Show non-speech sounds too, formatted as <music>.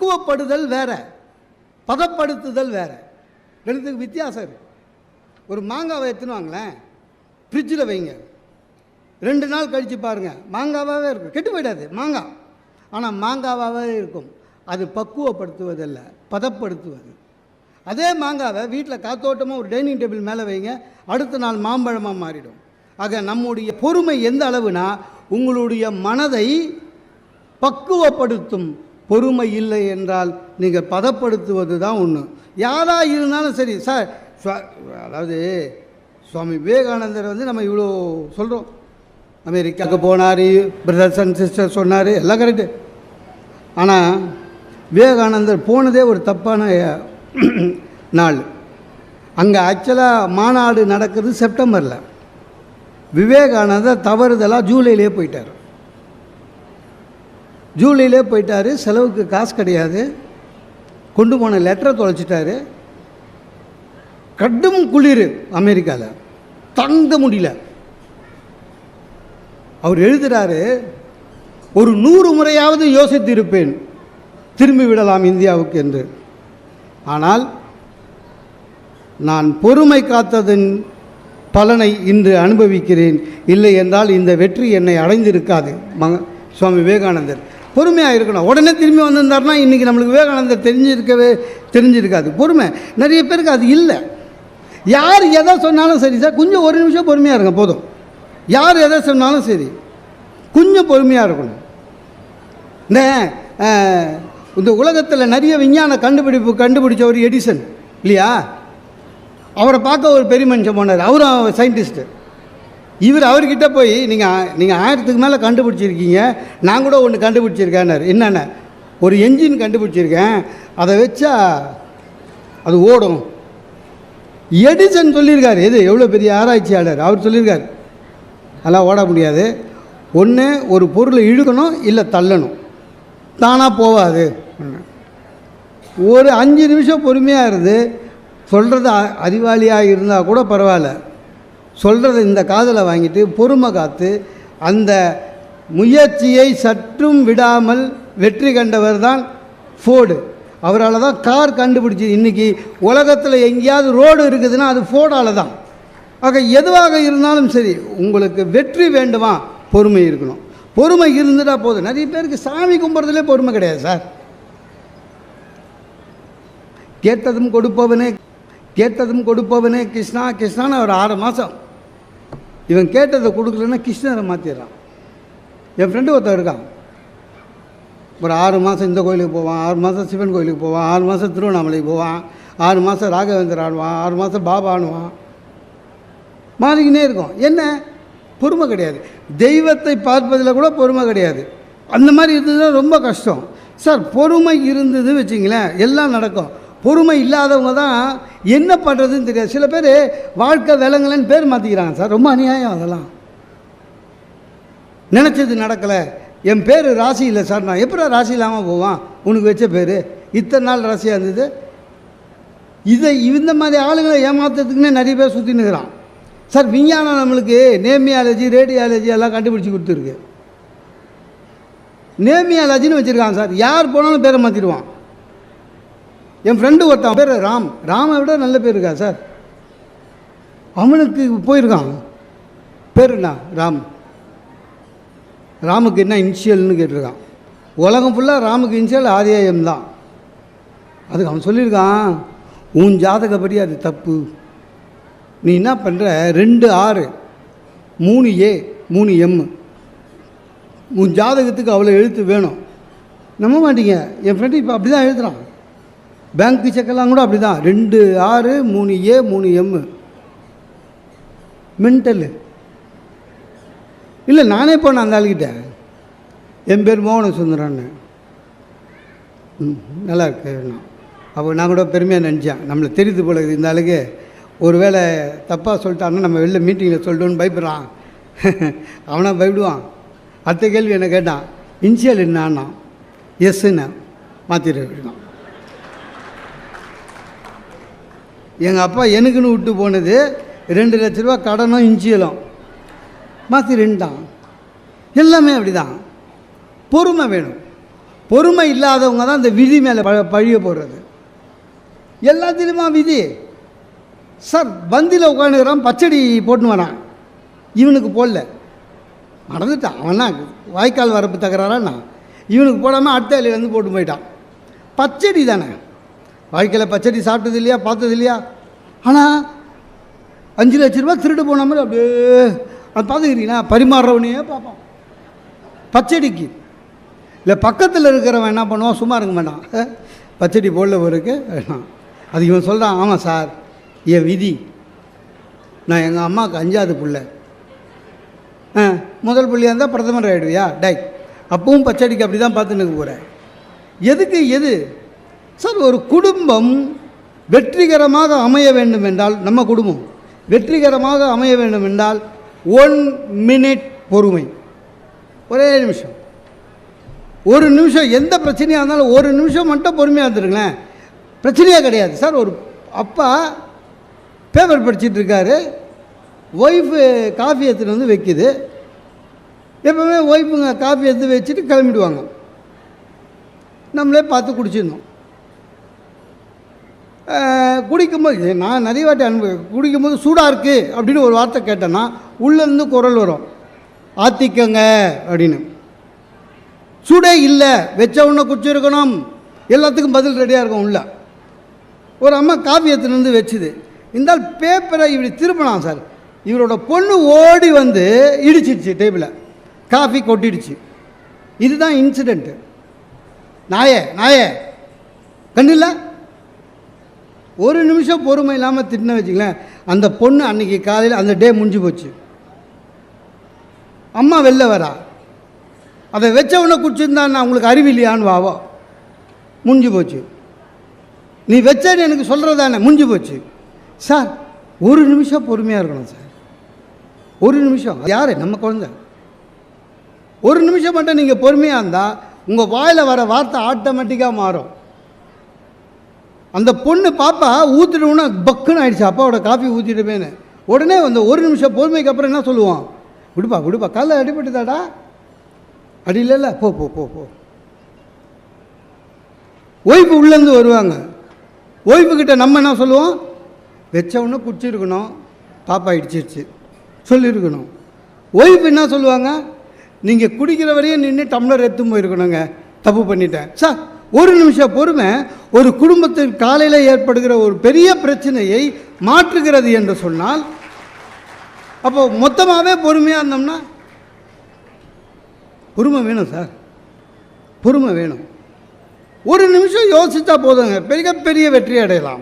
பக்குவப்படுதல் வேற பதப்படுத்துதல் வேற. ரெண்டுத்துக்கு வித்தியாசம் இருக்கு. ஒரு மாங்காவை எடுத்துன்னு வாங்களேன் ஃப்ரிட்ஜில் வைங்க. ரெண்டு நாள் கழித்து பாருங்கள் மாங்காவாகவே இருக்கும். கெட்டு போயிடாது மாங்காய் ஆனால் மாங்காவாகவே இருக்கும். அது பக்குவப்படுத்துவதல்ல பதப்படுத்துவது. அதே மாங்காவை வீட்டில் காத்தோட்டமாக ஒரு டைனிங் டேபிள் மேலே வைங்க அடுத்த நாள் மாம்பழமாக மாறிடும். ஆக நம்முடைய பொறுமை எந்த அளவுனா உங்களுடைய மனதை பக்குவப்படுத்தும் பொறுமை இல்லை என்றால் நீங்கள் பதப்படுத்துவது தான் ஒன்று யாராக இருந்தாலும் சரி சார் அதாவது சுவாமி விவேகானந்தர் வந்து நம்ம இவ்வளோ சொல்கிறோம் அமெரிக்காவுக்கு போனார் பிரதர்ஸ் அண்ட் சிஸ்டர் சொன்னார் எல்லாம் கரெக்டு ஆனால் விவேகானந்தர் போனதே ஒரு தப்பான <clears throat> நாள். அங்கே ஆக்சுவலாக மாநாடு நடக்கிறது செப்டம்பரில். விவேகானந்தர் தவறுதலாக ஜூலையிலே போயிட்டார். ஜூலையிலே போயிட்டார் செலவுக்கு காசு கிடையாது. கொண்டு போன லெட்டரை தொலைச்சிட்டாரு. கடும் குளிர் அமெரிக்காவில் தங்க முடியல. அவர் எழுதுகிறாரு ஒரு நூறு முறையாவது யோசித்திருப்பேன். திரும்பி விடலாம் இந்தியாவுக்கு என்று. ஆனால் நான் பொறுமை காத்ததன் பலனை இன்று அனுபவிக்கிறேன். இல்லை என்றால் இந்த வெற்றி என்னை அடைந்திருக்காது. மக சுவாமி விவேகானந்தர். பொறுமையாக இருக்கணும். உடனே திரும்பி வந்திருந்தாருன்னா இன்றைக்கி நம்மளுக்கு விவேகானந்தர் தெரிஞ்சிருக்கவே தெரிஞ்சிருக்காது. பொறுமை. நிறைய பேருக்கு அது இல்லை. யார் எதை சொன்னாலும் சரி சார் கொஞ்சம் ஒரு நிமிஷம் பொறுமையாக இருங்க போதும். யார் எதை சொன்னாலும் சரி கொஞ்சம் பொறுமையாக இருக்கணும். இந்த இந்த உலகத்தில் நிறைய விஞ்ஞான கண்டுபிடிப்பு கண்டுபிடிச்ச ஒரு எடிசன் இல்லையா? அவரை பார்க்க ஒரு பெரிய மனுஷன் போனார். அவரும் சயின்டிஸ்ட்டு. இவர் அவர்கிட்ட போய் நீங்கள் நீங்கள் ஆயிரத்துக்கு மேலே கண்டுபிடிச்சிருக்கீங்க. நான் கூட ஒன்று கண்டுபிடிச்சிருக்கேன்னாரு. என்னென்ன? ஒரு என்ஜின் கண்டுபிடிச்சிருக்கேன். அதை வச்சா அது ஓடும். எடிசன் சொல்லியிருக்காரு. எது? எவ்வளோ பெரிய ஆராய்ச்சியாளர். அவர் சொல்லியிருக்கார். அதெல்லாம் ஓட முடியாது. ஒன்று ஒரு பொருளை இழுக்கணும் இல்லை தள்ளணும். தானாக போகாது ஒரு அஞ்சு நிமிஷம் பொறுமையாக இருந்து சொல்கிறது அ- அறிவாளியாக இருந்தால் கூட பரவாயில்ல. சொல்கிறத இந்த காதில் வாங்கிட்டு பொறுமை காத்து அந்த முயற்சியை சற்றும் விடாமல் வெற்றி கண்டவர் தான் ஃபோர்டு. அவரால் தான் கார் கண்டுபிடிச்சி இன்றைக்கி உலகத்தில் எங்கேயாவது ரோடு இருக்குதுன்னா அது ஃபோர்டால் தான். ஆக எதுவாக இருந்தாலும் சரி உங்களுக்கு வெற்றி வேண்டுமா? பொறுமை இருக்கணும். பொறுமை இருந்துட்டா போதும். நிறைய பேருக்கு சாமி கும்பிட்றதுலே பொறுமை கிடையாது சார். கேட்டதும் கொடுப்பவனே கேட்டதும் கொடுப்பவனே கிருஷ்ணா. கிருஷ்ணான்னு ஒரு ஆறு மாதம் இவன் கேட்டதை கொடுக்கலன்னா கிருஷ்ணரை மாற்றிடுறான் என் ஃப்ரெண்டு ஒருத்தன் இருக்கான். ஒரு ஆறு மாதம் இந்த கோயிலுக்கு போவான் ஆறு மாதம் சிவன் கோயிலுக்கு போவான் ஆறு மாதம் திருவண்ணாமலைக்கு போவான் ஆறு மாதம் ராகவேந்தர் ஆடுவான் ஆறு மாதம் பாபா ஆடுவான். மாறிக்கினே இருக்கும். என்ன? பொறுமை கிடையாது. தெய்வத்தை பார்ப்பதில் கூட பொறுமை கிடையாது. அந்த மாதிரி இருந்ததுன்னா ரொம்ப கஷ்டம். சார் பொறுமை இருந்தது வச்சிங்களேன் எல்லாம் நடக்கும். பொறுமை இல்லாதவங்க தான் என்ன பண்ணுறதுன்னு தெரியாது. சில பேர் வாழ்க்கை விலங்கலன்னு பேர் மாற்றிக்கிறாங்க சார். ரொம்ப அநியாயம் அதெல்லாம். நினச்சது நடக்கலை. என் பேர் ராசி இல்லை சார். நான் எப்படா ராசி இல்லாமல் போவான்? உனக்கு வச்ச பேர். இத்தனை நாள் ராசியாக இருந்தது? இதை இந்த மாதிரி ஆளுங்களை ஏமாத்துறதுக்குன்னே நிறைய பேர் சுற்றினுக்கிறான் சார் விஞ்ஞானம் நம்மளுக்கு நேமியாலஜி ரேடியாலஜி எல்லாம் கண்டுபிடிச்சி கொடுத்துருக்கு. நேமியாலஜின்னு வச்சுருக்கான் சார். யார் போனாலும் பேரை மாற்றிடுவான் என் ஃப்ரெண்டு ஒருத்தன் பேர் ராம். ராமை விட நல்ல பேர் இருக்கா சார் அவனுக்கு போயிருக்கான். பேர் என்ன? ராம். ராமுக்கு என்ன இனிஷியல்னு கேட்டிருக்கான். உலகம் ஃபுல்லாக ராமுக்கு இனிஷியல் ஆரியாயம் தான். அதுக்கு அவன் சொல்லியிருக்கான் உன் ஜாதகப்படி அது தப்பு. நீ என்ன பண்ணுற ரெண்டு ஆறு மூணு ஏ மூணு எம் உன் ஜாதகத்துக்கு அவ்வளோ எழுத்து வேணும். நம்ப மாட்டீங்க. என் ஃப்ரெண்டு இப்போ அப்படி தான் எழுதுகிறான் பேங்க் செக்கெல்லாம் கூட அப்படி தான் ரெண்டு ஆறு மூணு ஏ மூணு எம்மு மென்டலு இல்லை நானே போனேன் அந்த ஆளுக்கிட்ட என் பேர் மோகன சுந்தரன்னு. ம் நல்லா இருக்கு. அப்போ நான் கூட பெருமையாக நினச்சேன். நம்மளை தெரியுது போல இருக்குது இந்த ஆளுக்கு. ஒருவேளை தப்பாக சொல்லிட்டான்னா நம்ம வெளில மீட்டிங்கில் சொல்லிட்டோன்னு பயப்படுறான். <laughs> அவனாக பயப்படுவான். அடுத்த கேள்வி என்ன கேட்டான்? இன்சியல் என்னான்னா எஸ்ன்னு மாற்றிட்டு இருக்கான் எங்கள் அப்பா எனக்குன்னு விட்டு போனது ரெண்டு லட்ச ரூபா கடனும் இஞ்சியலும் மாற்றி ரெண்டான் எல்லாமே அப்படி தான் பொறுமை வேணும். பொறுமை இல்லாதவங்க தான் இந்த விதி மேலே ப பழிய போடுறது. எல்லாத்திலுமா விதி. சார் பந்தியில் உட்காந்துக்கிறான் பச்சடி போட்டுன்னு வரான். இவனுக்கு போடல. மறந்துட்டான் அவனா வாய்க்கால் வரப்பு தகராறான்னா. இவனுக்கு போடாமல் அடுத்த இலையிலேருந்து போட்டு போயிட்டான். பச்சடி தானே. வாழ்க்கையில் பச்சடி சாப்பிட்டது இல்லையா பார்த்தது இல்லையா? ஆனால் அஞ்சு லட்ச ரூபா திருட்டு போன மாதிரி அப்படியே அது பார்த்துக்கிறீங்களா? பரிமாறுறவனையே பார்ப்பான். பச்சடிக்கு. இல்லை பக்கத்தில் இருக்கிறவன் என்ன பண்ணுவான்? சும்மா இருக்க மாட்டான். பச்சடி போடல ஒருக்கு வேணாம். அது இவன் சொல்கிறான் ஆமாம் சார் என் விதி. நான் எங்கள் அம்மாவுக்கு அஞ்சாவது பிள்ளை. ஆ முதல் பிள்ளையாக இருந்தால் பிரதமர் ஆகிடுவியா டை அப்பவும் பச்சடிக்கு அப்படி தான் பார்த்துன்னு போகிறேன் எதுக்கு எது? சார் ஒரு குடும்பம் வெற்றிகரமாக அமைய வேண்டும் என்றால் நம்ம குடும்பம் வெற்றிகரமாக அமைய வேண்டும் என்றால் ஒன் மினிட் பொறுமை. ஒரே நிமிஷம். ஒரு நிமிஷம் எந்த பிரச்சனையாக இருந்தாலும் ஒரு நிமிஷம் மட்டும் பொறுமையாக இருந்துருங்களேன். பிரச்சனையே கிடையாது. சார் ஒரு அப்பா பேப்பர் படிச்சிட்டு இருக்காரு. ஒய்ஃபு காஃபி எடுத்துகிட்டு வந்து வைக்குது. எப்பவுமே ஒய்ஃபுங்க காஃபி எடுத்து வச்சுட்டு கிளம்பிடுவாங்க. நம்மளே பார்த்து குடிச்சிடணும். குடிக்கும்போது நான் நிறைய வாட்டி அனுபவி குடிக்கும்போது சூடாக இருக்குது அப்படின்னு ஒரு வார்த்தை கேட்டேன்னா உள்ளேருந்து குரல் வரும். ஆத்திக்கங்க அப்படின்னு. சூடே இல்லை வச்சவொன்னே உடனே குடிச்சிருக்கணும் எல்லாத்துக்கும் பதில் ரெடியாக இருக்கும் உள்ள. ஒரு அம்மா காஃபி எடுத்துன்னு வந்து வச்சுது. இருந்தால் பேப்பரை இப்படி திருப்பினான் சார் இவரோட பொண்ணு ஓடி வந்து இடிச்சிடுச்சு டேபிளை காஃபி கொட்டிடுச்சு. இதுதான் இன்சிடெண்ட்டு நாயே நாயே. கண்ணில்ல ஒரு நிமிஷம் பொறுமை இல்லாமல் திட்டின வச்சுங்களேன் அந்த பொண்ணு அன்னைக்கு காலையில் அந்த டே முடிஞ்சு போச்சு. அம்மா வெளில வரா. அதை வச்சவனை குடிச்சிருந்தா நான் உங்களுக்கு அறிவில்லையான்னு வாவோ. முடிஞ்சு போச்சு. நீ வச்சேன்னு எனக்கு சொல்கிறதானே முடிஞ்சு போச்சு. சார் ஒரு நிமிஷம் பொறுமையாக இருக்கணும் சார். ஒரு நிமிஷம். யார்? நம்ம குழந்தை. ஒரு நிமிஷம் மட்டும் நீங்கள் பொறுமையாக இருந்தால் உங்கள் வாயில் வர வார்த்தை ஆட்டோமேட்டிக்காக மாறும். அந்த பொண்ணு பாப்பா ஊற்றிட்டோன்னா பக்குன்னு ஆயிடுச்சு. அப்பாவோட காஃபி ஊற்றிட்டுமேனு உடனே அந்த ஒரு நிமிஷம் பொறுமைக்கு அப்புறம் என்ன சொல்லுவான்? விடுப்பா விடுப்பா காலைல அடிபட்டுதாடா. அடி இல்லைல்ல போ போ போ போ. ஒய்ஃபு உள்ளேருந்து வருவாங்க. ஒய்ஃபு கிட்ட நம்ம என்ன சொல்லுவோம்? வச்சவொன்னே குடிச்சிருக்கணும் பாப்பா இடிச்சிருச்சு. சொல்லியிருக்கணும் ஒய்ஃப் என்ன சொல்லுவாங்க? நீங்கள் குடிக்கிற வரையும் நின்று டம்ளர் எடுத்து போயிருக்கணுங்க. தப்பு பண்ணிட்டேன். சார் ஒரு நிமிஷம் பொறுமை. ஒரு குடும்பத்தில் காலையில் ஏற்படுகிற ஒரு பெரிய பிரச்சனையை மாற்றுகிறது என்று சொன்னால் அப்போ மொத்தமாகவே பொறுமையாக இருந்தோம்னா பொறுமை வேணும் சார். பொறுமை வேணும். ஒரு நிமிஷம் யோசித்தா போதுங்க. பெரிய பெரிய வெற்றி அடையலாம்.